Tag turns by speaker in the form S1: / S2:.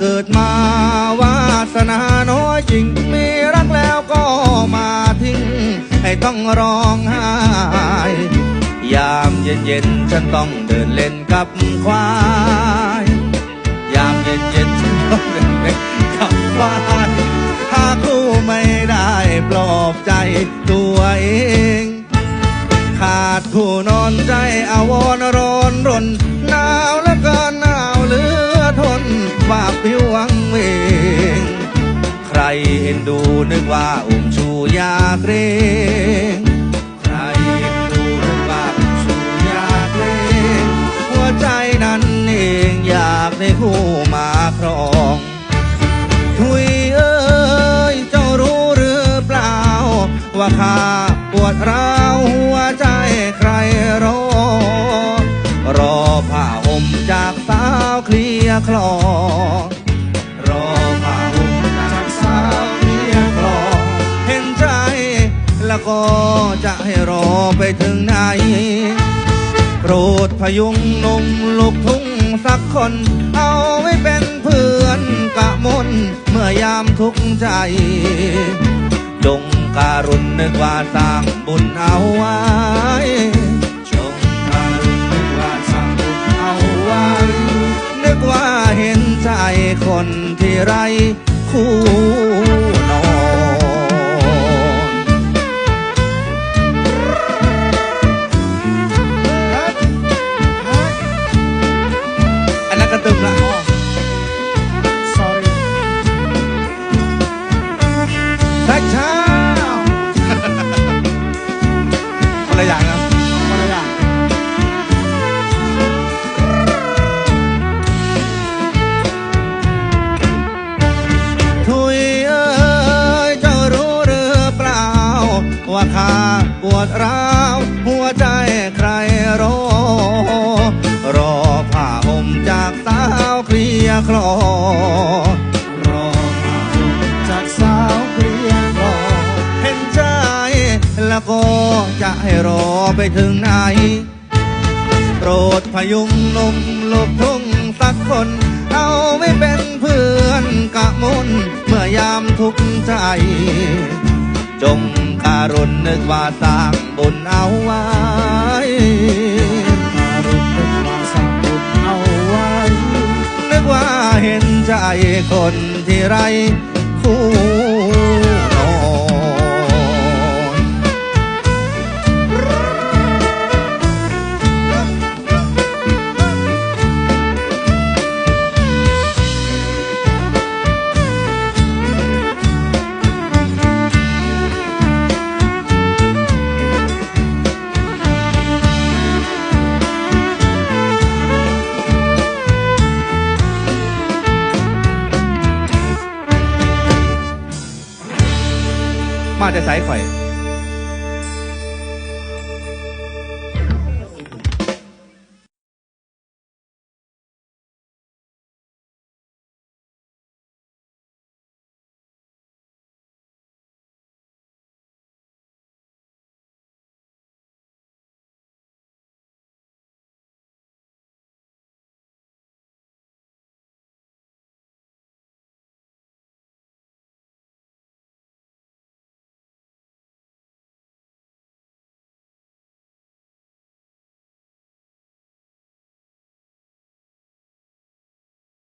S1: เกิดมาวาสนาน้อยจริง มีรักแล้วก็มาทิ้ง ให้ต้องร้องไห้ยามเย็นๆฉันต้องเดินเล่นกับควาย ยามเย็นๆฉันต้องเดินเล่นกับควายหาคู่ไม่ได้ปลอบใจตัวเองขาดคู่นอนใจอาวรร้อนรนหนาว นฝากผิววังเวงใครเห็นดูนึกว่าอุ้มชูยากรงใครเห็นดูนึกว่าอุ้มชูยากรงหัวใจนั้นเองอยากได้คู่มาครองทุยเอ้ยเจ้ารู้หรือเปล่า ว่าข้าปวดร้า คลียร์คลอ รอผ้าห่มจากสาวเคลียร์คลอ เห็นใจแล้วก็จะให้รอไปถึงไหน โปรดพยุงนมลูกทุ่งสักคน เอาไว้เป็นเพื่อนกะมนเมื่อยามทุกข์ใจ จงการุณนึกว่าสร้างบุญเอาไว้ คนที่ไรคู่ ดร้าวหัวใจใครรอ รอผ้าห่มจากสาวเคลียคลอ รอผ้าห่มจากสาวเคลียคลอ เห็นใจแล้วก็จะให้รอไปถึงไหน โปรดพยุงนมลูกทุ่งสักคน เอาไม่เป็นเพื่อนกะมุนเมื่อยามทุกข์ใจ จงการุณนึกว่าสร้างบุญเอาไว้
S2: การุณนึกว่าสร้างบุญเอาไว้
S1: นึกว่าเห็นใจคนที่ไรคู่ มาจะสายข่อย